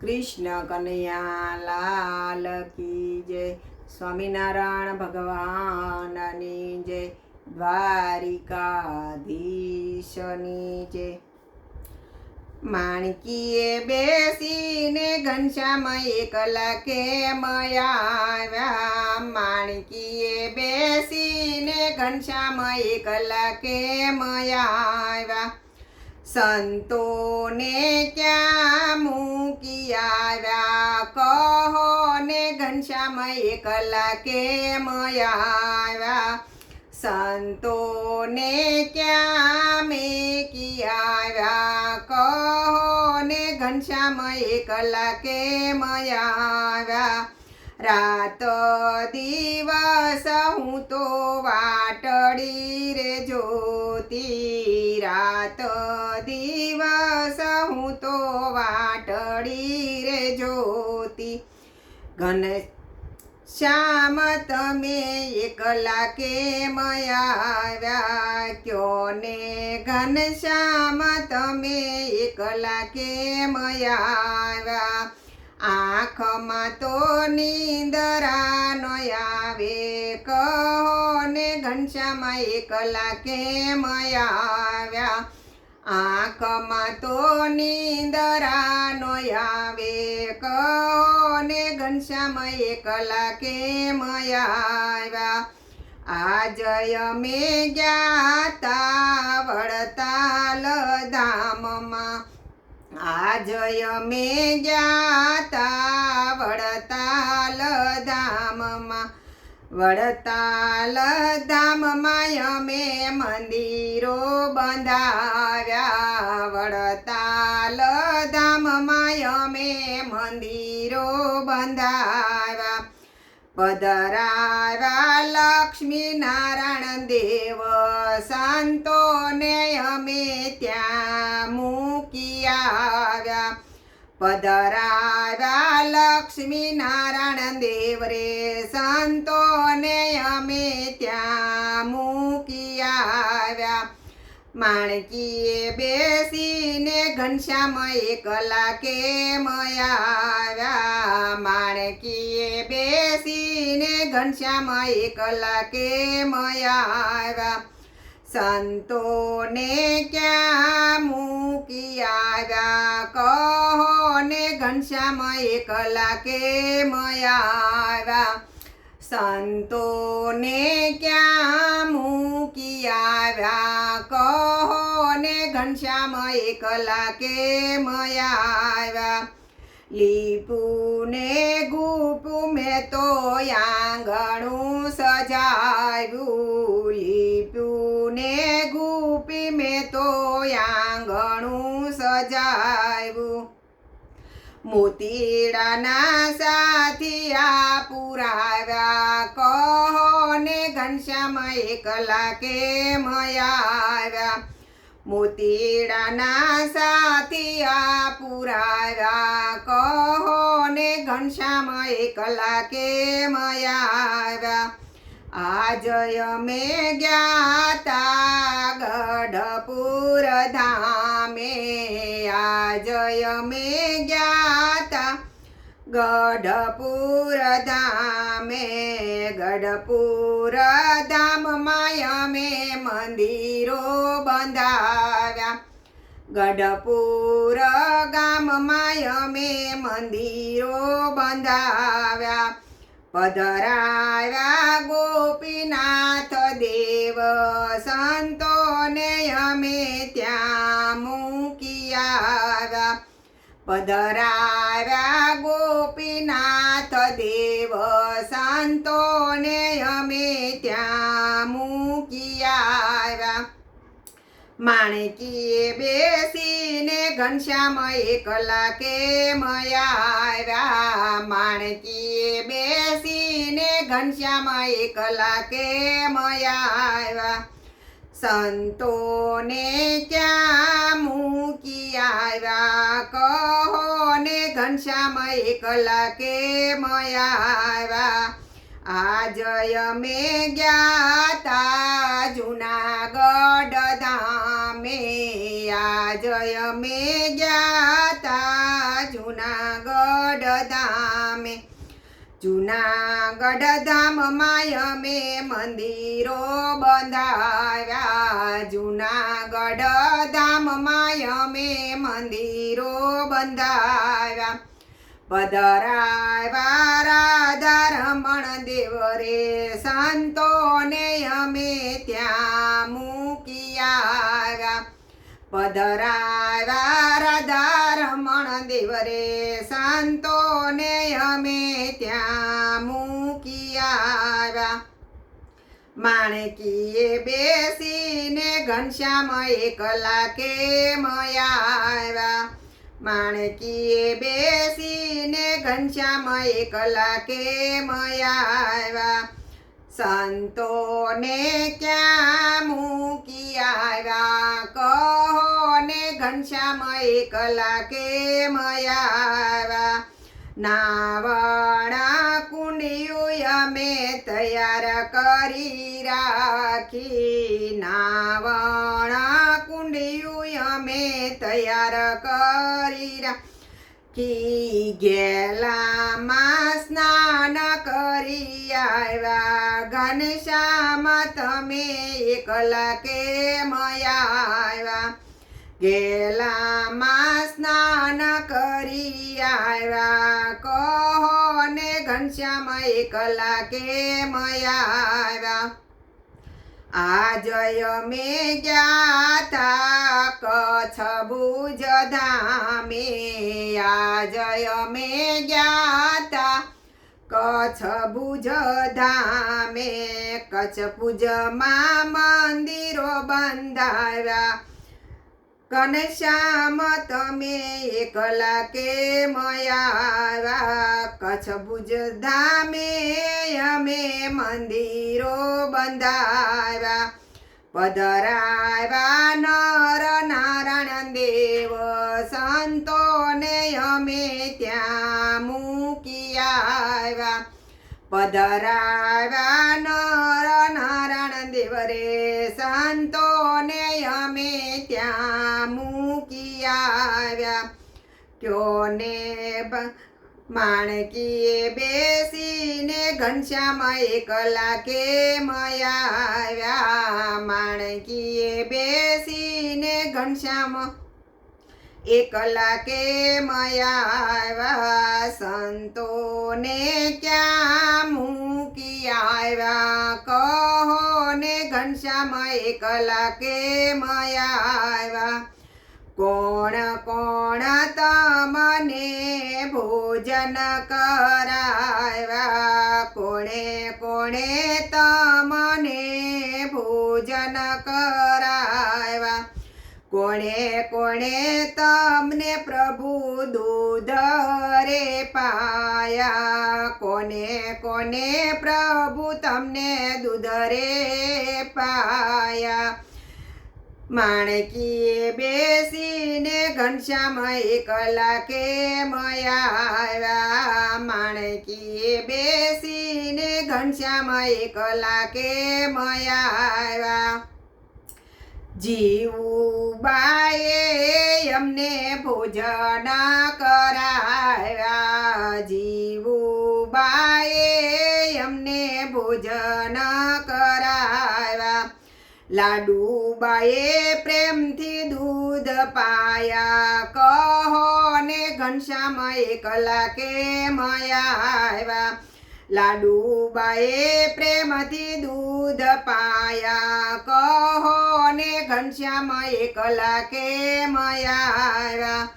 કૃષ્ણ કનૈયા લાલ કી જય. સ્વામિનારાયણ ભગવાનની જય. દ્વારિકાધીશની જય. માણકીએ બેસીને ઘનશ્યામ એકલા કેમ આવ્યા? માણકીએ બેસીને ઘનશ્યામ એકલા કેમ મયાવ્યા સંતોને ક્યાં મૂકિયારા કહો ને ઘનશ્યામય કેમ આવ્યા? સંતોને ક્યાં મેકી આવ્યા? કહો ને ઘનશ્યામ એકલા કેમ આવ્યા? રાત દિવસ હું તો વાટડી રે જોતી રાત દિવસ હું તો વાટડી રે જોતી ઘન શ્યામ તમે એકલા કે આવ્યા? ક્યો ને ઘન શ્યામ તમે એકલા કે મયાવ્યા આંખમાં તો નિંદરા નો આવે કહો ને ઘનશ્યામાં એકલા કે મયાવ્યા આંખમાં તો નીંદરા નો આવે. કહો ને ઘનશ્યામાં એકલા કે મયાવ્યા આજય મે તા વડતાલ ધામમાં. આજય મે જાતા વડતાલ ધામમાં. વડતાલ ધામમાં અમે મંદિરો બંધાવ્યા. વડતાલ ધામમાં અમે મંદિરો બંધાવ્યા. પધરાવ્યા લક્ષ્મી નારાયણ દેવ સંતોને અમે ત્યાં પધરાવ્યા લક્ષ્મી નારાયણ દેવ રે સંતોને અમે ત્યાં મૂકી આવ્યા. માણકીએ બેસીને ઘનશ્યામય કલાકે મયાવ્યા માણકીએ બેસીને ઘનશ્યામય કલાકે આવ્યા? સંતોને ક્યાં મૂકી આવ્યા? કહો ને એકલા કલાકે મયાવ્યા સંતોને ક્યાં મૂકી આવ્યા? કહો ને એકલા કલાકે મયાવ્યા લીપુને ગુપુ મેં તો આંગણું સજાવ્યું. મોતીડાના સાથિયા પુરાવ્યા. કહો ને ઘનશ્યામ એકલા કેમ આવ્યા મોતીડાના સાથિયા પુરાવ્યા. કહો ને ઘનશ્યામય કલાકે મયાવ્યા. આજય ગયા જ્ઞાતા ગઢપુર ધામે. આજય અમે જ્ઞાતા ગઢપુર ધામે ગઢપુર ધામમાં અમે મંદિરો બંધાવ્યા. ગઢપુર ગામમાં મે મંદિરો બંધાવ્યા. પધરાવ્યા પધરાવ્યા ગોપીનાથ દેવ સંતોને અમે ત્યાં મૂકી આવ્યા. માણકીએ બેસીને ઘનશ્યામય કલાકે આવ્યા? માણકીએ બેસીને ઘનશ્યામય કલાકે આવ્યા? સંતોને ક્યાં મૂકી આવ્યા? કહો એકલા કલાકે મયાવ્યા આજય મે જ્ઞાતા જુનાગઢ ધામે આજય મે જ્ઞાતા જૂનાગઢ ધામમાં અમે મંદિરો બંધાવ્યા. જૂનાગઢ ધામમાં અમે મંદિરો બંધાવ્યા. પધરાવ્યા રાધા રમણ દેવ રે સંતોને અમે ત્યાં મૂકી આવ્યા. પધરાવ્યા રાધા રમણ દેવ રે સંતોને અમે ત્યાં મૂકી આવ્યા. માણકીએ બેસીને ઘનશ્યામ એકલા કે આવ્યા. માણકીએ બેસીને ઘનશ્યામ એકલા કે આવ્યા. સંતોને ક્યાં મૂકી આવ્યા? કહો ને ઘનશ્યામ એકલા કે આવ્યા. નાવણા કુંડિયું અમે તૈયાર કરી રાખી. નાવણા કુંડિયું અમે તૈયાર કરી રાખી. ગેલામાં સ્નાન કરી આવ્યા. ઘનશ્યામ, તમે એકલા કે આવ્યા? ગેલામાં સ્નાન કરી આવ્યા કહો ને ઘનશ્યામ એકલા કે આવ્યા આજય મે જ્ઞાતા કચ્છ ભુજ ધામે આજય મે ગયાતા કચ્છ ભુજ ધામે કચ્છ ભુજમાં મંદિરો બંધાવ્યા કનશ્યામ તમે એકલા કે મયારા? કચ્છ ભુજ ધામે અમે મંદિરો બંધાવ્યા પધરાવ્યા નર નારાયણ દેવ, સંતોને અમે ત્યાં મૂકી આવ્યા. પધરાવ્યા નર નારાયણ દેવ રે, સંતોને અમે ત્યાં ક્યોને માણકીએ બેસીને ઘનશ્યામ એકલા કે આવ્યા માણકીએ બેસીને ઘનશ્યામ એકલા કે આવ્યા સંતોને ક્યાં મૂકી આવ્યા? કહો ને ઘનશ્યામ એકલા કેમ આવ્યા કોણ કોણ તમને ભોજન કરાવ્યા? કોણે કોણે તમને ભોજન કરાવ્યા? કોણે કોણે તમને પ્રભુ દૂધ રે પાયા? કોને કોને પ્રભુ તમને દૂધ રે પાયા? માણકીએ બેસીને ઘનશ્યામ એકલા કે આવ્યા. માણકીએ બેસીને ઘનશ્યામ એકલા કે આવ્યા. જીવુબાએ અમને ભોજન કરાવ્યા. જીવુબાએ અમને ભોજન લાડુબાએ પ્રેમથી દૂધ પાયા. કહો ને ઘનશ્યામ એકલા કે આવ્યા. લાડુબાએ પ્રેમથી દૂધ પાયા. કહો ને ઘનશ્યામ એકલા કે આવ્યા.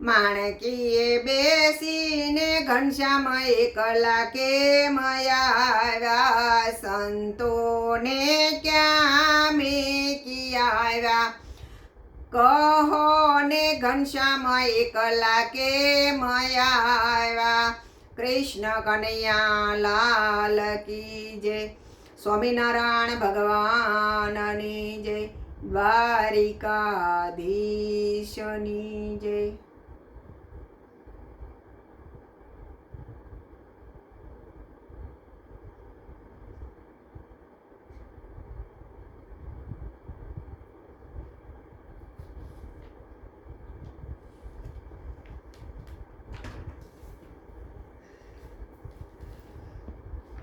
માણકીએ બેસીને ઘનશ્યામ એકલા કે આવ્યા સંતોને ક્યાં મેકી આવ્યા કહો ને ઘનશ્યામ એકલા કે આવ્યા કૃષ્ણ કનૈયા લાલ કી જય. સ્વામિનારાયણ ભગવાનની જય. દ્વારિકાધીશની જય.